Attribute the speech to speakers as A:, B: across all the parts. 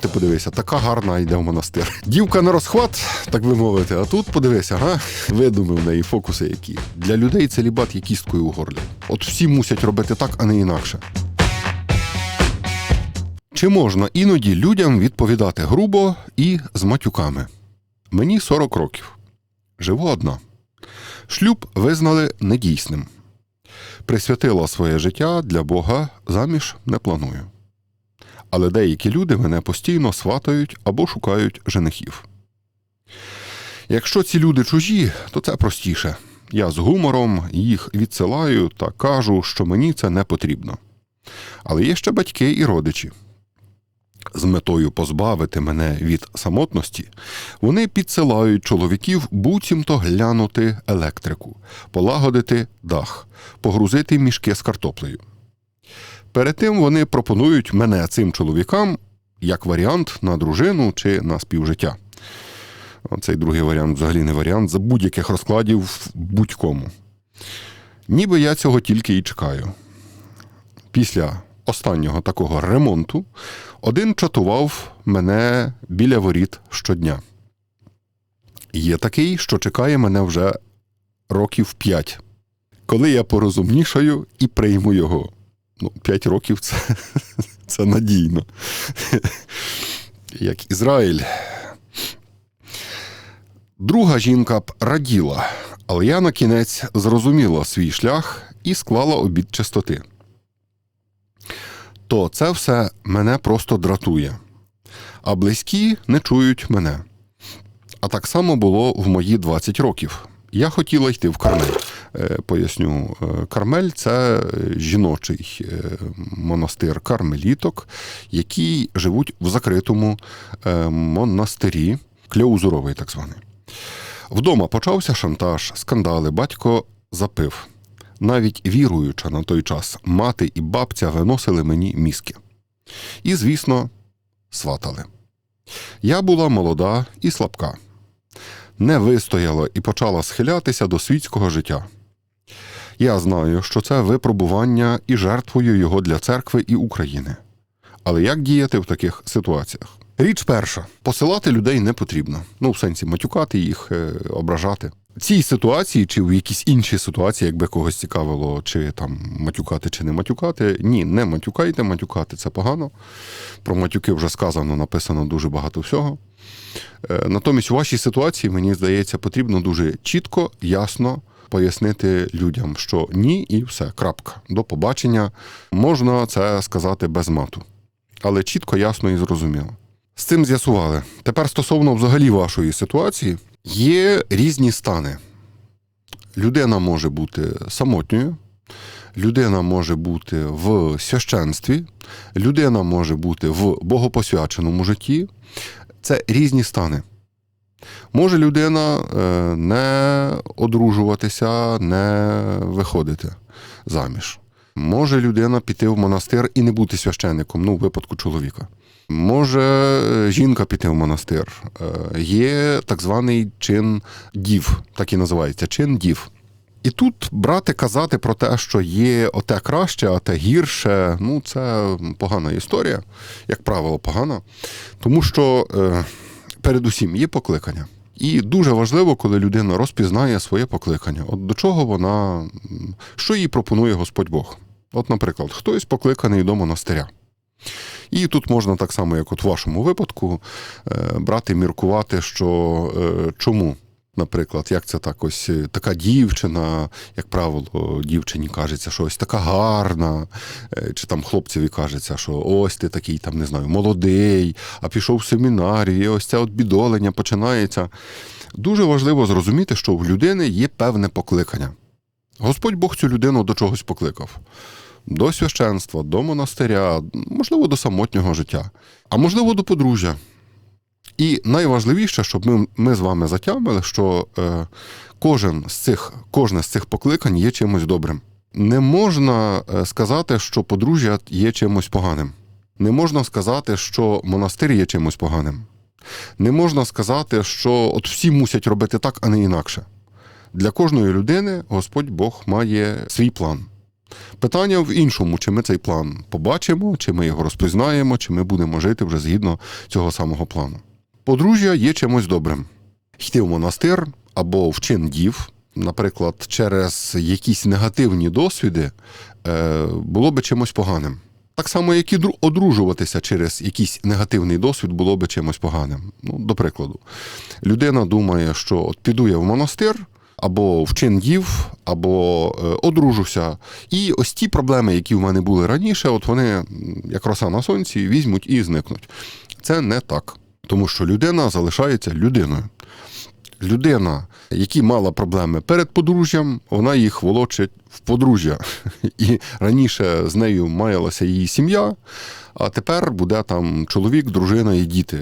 A: Ти подивися, така гарна йде в монастир. Дівка на розхват, так би мовити. А тут подивися, га? Видумив в неї фокуси які. Для людей целібат є кісткою у горлі. От всі мусять робити так, а не інакше. Чи можна іноді людям відповідати грубо і з матюками? Мені 40 років. Живу одна. Шлюб визнали недійсним. Присвятила своє життя для Бога, заміж не планую. Але деякі люди мене постійно сватають або шукають женихів. Якщо ці люди чужі, то це простіше. Я з гумором їх відсилаю та кажу, що мені це не потрібно. Але є ще батьки і родичі. З метою позбавити мене від самотності, вони підсилають чоловіків буцімто глянути електрику, полагодити дах, погрузити мішки з картоплею. Перед тим вони пропонують мене цим чоловікам як варіант на дружину чи на співжиття. Цей другий варіант взагалі не варіант за будь-яких розкладів будь-кому. Ніби я цього тільки і чекаю. Після останнього такого ремонту один чатував мене біля воріт щодня. Є такий, що чекає мене вже років п'ять, коли я порозумнішаю і прийму його. Ну, п'ять років це, це надійно. Як Ізраїль. Друга жінка б раділа, але я на кінець зрозуміла свій шлях і склала обід чистоти. То це все мене просто дратує. А близькі не чують мене. А так само було в мої 20 років. Я хотіла йти в Кармель. Е, Поясню, Е, Кармель це жіночий е, монастир кармеліток, які живуть в закритому монастирі, клеузуровий так званий. Вдома почався шантаж, скандали, батько запив. Навіть віруюча на той час мати і бабця виносили мені мізки. І, звісно, сватали. Я була молода і слабка, не вистояла і почала схилятися до світського життя. Я знаю, що це випробування і жертвую його для церкви і України. Але як діяти в таких ситуаціях? Річ перша: посилати людей не потрібно. Ну, в сенсі матюкати їх, е, ображати. В цій ситуації, чи в якійсь іншій ситуації, якби когось цікавило, чи там матюкати, чи не матюкати. Ні, не матюкайте, матюкати це погано. Про матюки вже сказано, написано дуже багато всього. Е, Натомість у вашій ситуації, мені здається, потрібно дуже чітко, ясно пояснити людям, що ні, і все, крапка. До побачення. Можна це сказати без мату. Але чітко, ясно і зрозуміло. З цим з'ясували. Тепер стосовно взагалі вашої ситуації, є різні стани. Людина може бути самотньою, людина може бути в священстві, людина може бути в богопосвяченому житті. Це різні стани. Може людина е, не одружуватися, не виходити заміж. Може людина піти в монастир і не бути священником, ну, в випадку чоловіка. Може е, жінка піти в монастир. Е, Є так званий чин дів, так і називається чин дів. І тут брати казати про те, що є оте краще, а те гірше, ну це погана історія, як правило, погана. Тому що передусім є покликання. І дуже важливо, коли людина розпізнає своє покликання. От до чого вона, що їй пропонує Господь Бог. От, наприклад, хтось покликаний до монастиря. І тут можна так само, як от в вашому випадку, е, брати, міркувати, що е, чому. Наприклад, як це так, ось е, така дівчина, як правило, дівчині кажеться, що ось така гарна, е, чи там хлопцеві кажеться, що ось ти такий, там не знаю, молодий, а пішов в семінарію, і ось це от бідолення починається. Дуже важливо зрозуміти, що в людини є певне покликання. Господь Бог цю людину до чогось покликав. До священства, до монастиря, можливо, до самотнього життя, а можливо, до подружжя. І найважливіше, щоб ми, ми з вами затямили, що е, кожен з цих, кожне з цих покликань є чимось добрим. Не можна е, сказати, що подружжя є чимось поганим. Не можна сказати, що монастир є чимось поганим. Не можна сказати, що от всі мусять робити так, а не інакше. Для кожної людини Господь Бог має свій план. Питання в іншому, чи ми цей план побачимо, чи ми його розпізнаємо, чи ми будемо жити вже згідно цього самого плану. Подружжя є чимось добрим. Йти в монастир або в чин дів, наприклад, через якісь негативні досвіди, е, було би чимось поганим. Так само, як і одружуватися через якийсь негативний досвід було би чимось поганим. Ну, до прикладу, людина думає, що от піду я в монастир, або в чин дів, або е, одружуся. І ось ті проблеми, які в мене були раніше, от вони, як роса на сонці, візьмуть і зникнуть. Це не так, тому що людина залишається людиною. Людина, яка мала проблеми перед подружжям, вона їх волочить в подружжя. І раніше з нею маялася її сім'я, а тепер буде там чоловік, дружина і діти,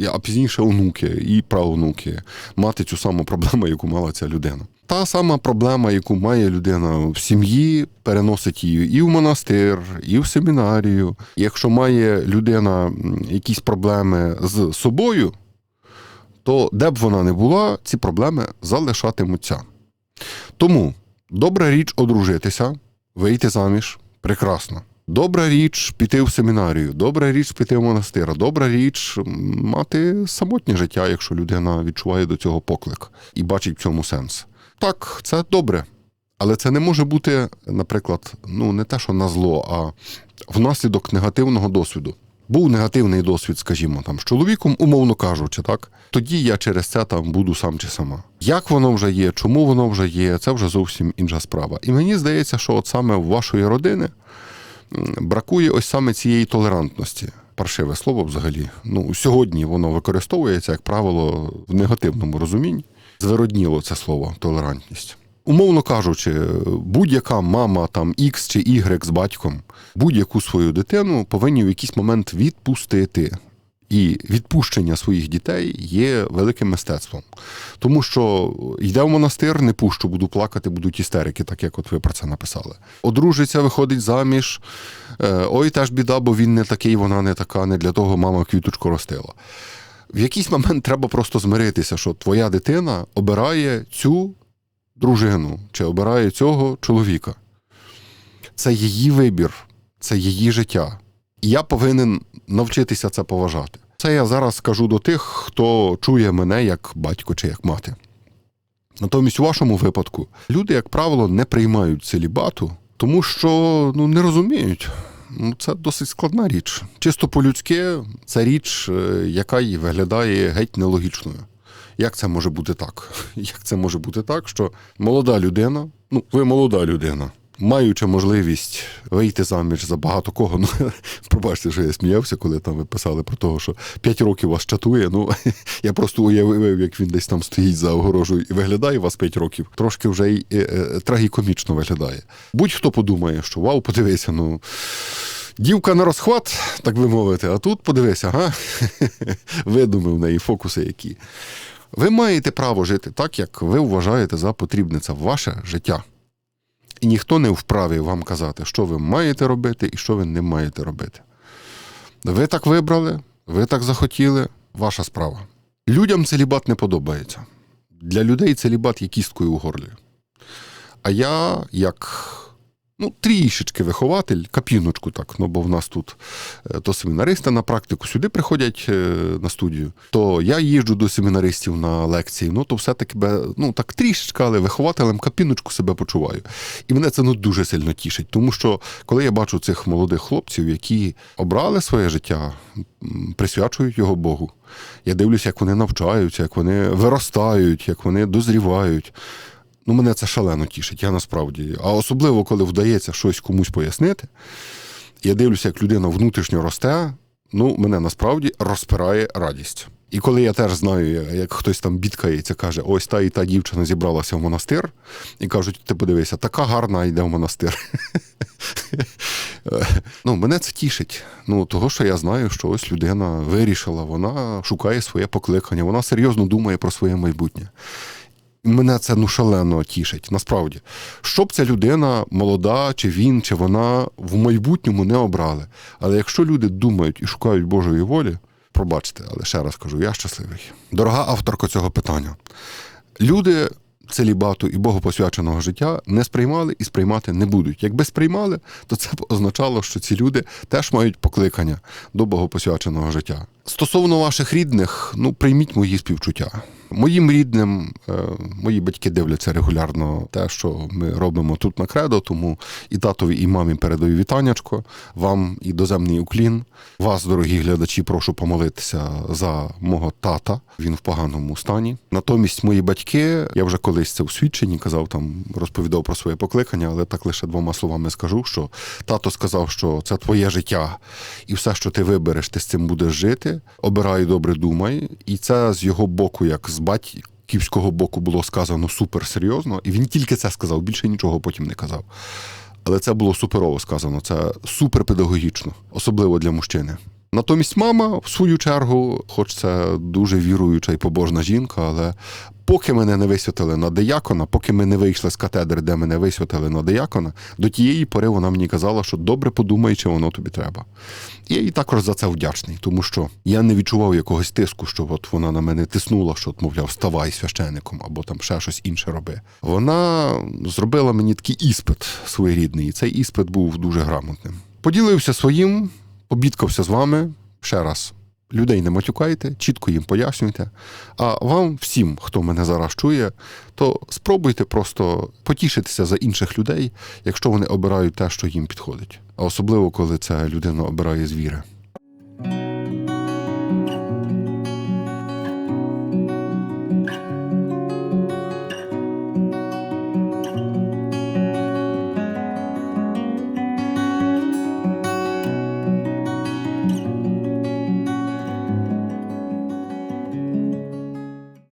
A: е, а пізніше онуки і правонуки мати цю саму проблему, яку мала ця людина. Та сама проблема, яку має людина в сім'ї, переносить її і в монастир, і в семінарію. Якщо має людина якісь проблеми з собою, то де б вона не була, ці проблеми залишатимуться. Тому добра річ одружитися, вийти заміж прекрасно. Добра річ піти в семінарію, добра річ піти в монастир, добра річ мати самотнє життя, якщо людина відчуває до цього поклик і бачить в цьому сенс. Так, це добре. Але це не може бути, наприклад, ну не те, що на зло, а внаслідок негативного досвіду. Був негативний досвід, скажімо, там з чоловіком, умовно кажучи, так тоді я через це там буду сам чи сама. Як воно вже є, чому воно вже є, це вже зовсім інша справа. І мені здається, що от саме в вашої родини бракує ось саме цієї толерантності. Паршиве слово взагалі. Ну, сьогодні воно використовується, як правило, в негативному розумінні. Звиродніло це слово толерантність. Умовно кажучи, будь-яка мама там X чи Y з батьком будь-яку свою дитину повинні в якийсь момент відпустити. І відпущення своїх дітей є великим мистецтвом. Тому що йде в монастир, не пущу, буду плакати, будуть істерики, так як от ви про це написали. Одружиться, виходить заміж. Е, Ой, теж біда, бо він не такий, вона не така, не для того мама квіточку ростила. В якийсь момент треба просто змиритися, що твоя дитина обирає цю дружину чи обирає цього чоловіка. Це її вибір, це її життя. І я повинен навчитися це поважати. Це я зараз скажу до тих, хто чує мене як батько чи як мати. Натомість, у вашому випадку, люди, як правило, не приймають целібату, тому що ну, не розуміють. Ну, це досить складна річ. Чисто по-людськи, це річ, е, яка й виглядає геть нелогічною. Як це може бути так? Як це може бути так, що молода людина, ну, ви молода людина, маючи можливість вийти заміж за багато кого, ну пробачте, що я сміявся, коли там ви писали про того, що 5 років вас чатує. Ну я просто уявив, як він десь там стоїть за огорожею і виглядає вас 5 років, трошки вже й е, е, трагікомічно виглядає. Будь-хто подумає, що вау, подивися, ну. Дівка на розхват, так би мовити, а тут подивися, ага, видумив в неї фокуси які. Ви маєте право жити так, як ви вважаєте за потрібне. Це ваше життя. І ніхто не вправі вам казати, що ви маєте робити і що ви не маєте робити. Ви так вибрали, ви так захотіли, ваша справа. Людям целібат не подобається. Для людей целібат є кісткою у горлі. А я, як ну, трішечки вихователь, капіночку так, ну бо в нас тут е, то семінаристи на практику сюди приходять е, на студію, то я їжджу до семінаристів на лекції, ну то все-таки ну, так трішечки, але вихователем капіночку себе почуваю. І мене це ну, дуже сильно тішить, тому що коли я бачу цих молодих хлопців, які обрали своє життя, присвячують його Богу. Я дивлюся, як вони навчаються, як вони виростають, як вони дозрівають. Ну, мене це шалено тішить, я насправді. А особливо, коли вдається щось комусь пояснити, я дивлюся, як людина внутрішньо росте, ну, мене насправді розпирає радість. І коли я теж знаю, як хтось там бідкається, каже, ось та і та дівчина зібралася в монастир, і кажуть, ти подивися, така гарна йде в монастир. Ну, мене це тішить. Ну, того, що я знаю, що ось людина вирішила, вона шукає своє покликання, вона серйозно думає про своє майбутнє. Мене це ну шалено тішить. Насправді, щоб ця людина молода, чи він, чи вона в майбутньому не обрали. Але якщо люди думають і шукають Божої волі, пробачте, але ще раз кажу, я щасливий. Дорога авторка цього питання. Люди целібату і богопосвяченого життя не сприймали і сприймати не будуть. Якби сприймали, то це б означало, що ці люди теж мають покликання до богопосвяченого життя. Стосовно ваших рідних, ну прийміть мої співчуття. Моїм рідним, е, мої батьки дивляться регулярно те, що ми робимо тут на кредо, тому і татові, і мамі передаю вітаннячко, вам і доземний уклін. Вас, дорогі глядачі, прошу помолитися за мого тата. Він в поганому стані. Натомість мої батьки, я вже колись це у свідченні казав, там розповідав про своє покликання, але так лише двома словами скажу, що тато сказав, що це твоє життя, і все, що ти вибереш, ти з цим будеш жити. Обирай добре, думай. І це з його боку, як з батьківського боку, було сказано супер серйозно. І він тільки це сказав, більше нічого потім не казав. Але це було суперово сказано, це супер педагогічно, особливо для мужчини. Натомість мама, в свою чергу, хоч це дуже віруюча і побожна жінка, але поки мене не висвятили на диякона, поки ми не вийшли з катедри, де мене висвятили на диякона, до тієї пори вона мені казала, що добре подумай, чи воно тобі треба. Я їй також за це вдячний, тому що я не відчував якогось тиску, що от вона на мене тиснула, що, от, мовляв, ставай священником або там ще щось інше роби. Вона зробила мені такий іспит своєрідний, і цей іспит був дуже грамотним. Поділився своїм, обідкався з вами ще раз. Людей не матюкайте, чітко їм пояснюйте. А вам, всім, хто мене зараз чує, то спробуйте просто потішитися за інших людей, якщо вони обирають те, що їм підходить. А особливо, коли ця людина обирає з віри.